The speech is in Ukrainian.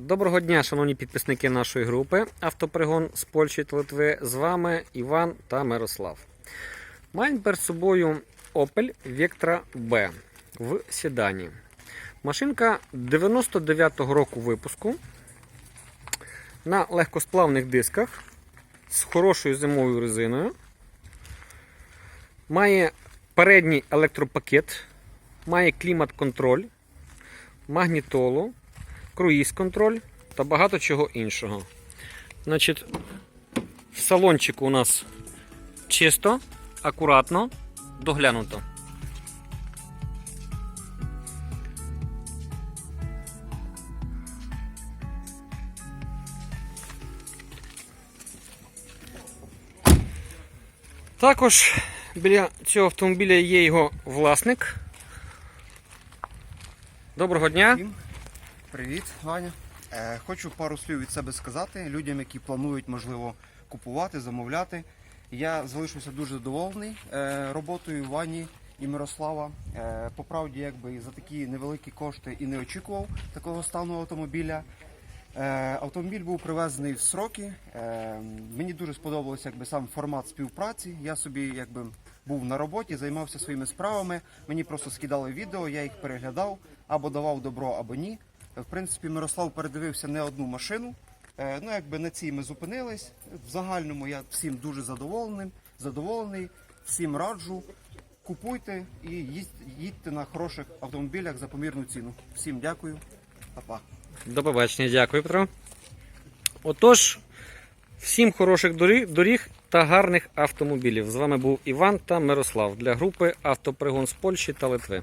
Доброго дня, шановні підписники нашої групи Автопригон з Польщі та Литви. З вами Іван та Мирослав. Маємо перед собою Opel Vectra B в седані. Машинка 99-го року випуску на легкосплавних дисках з хорошою зимовою резиною. Має передній електропакет, має клімат-контроль, магнітолу, круїз-контроль та багато чого іншого. Значить, в салончику у нас чисто, акуратно, доглянуто. Також біля цього автомобіля є його власник. Доброго дня. Привіт, Ваня. Е, хочу пару слів від себе сказати людям, які планують, можливо, купувати, замовляти. Я залишився дуже задоволений е, роботою Вані і Мирослава. Е, по правді, якби за такі невеликі кошти і не очікував такого стану автомобіля. Е, автомобіль був привезений в сроки. Е, мені дуже сподобався якби сам формат співпраці. Я собі якби був на роботі, займався своїми справами. Мені просто скидали відео, я їх переглядав або давав добро, або ні. В принципі, Мирослав передивився не одну машину. Е, Ну, якби на цій ми зупинились. В загальному я всім дуже задоволений. задоволений. Всім раджу. Купуйте і їдьте на хороших автомобілях за помірну ціну. Всім дякую. Па-па. До побачення, дякую, Петро. Отож, всім хороших доріг та гарних автомобілів. З вами був Іван та Мирослав для групи Автопригон з Польщі та Литви.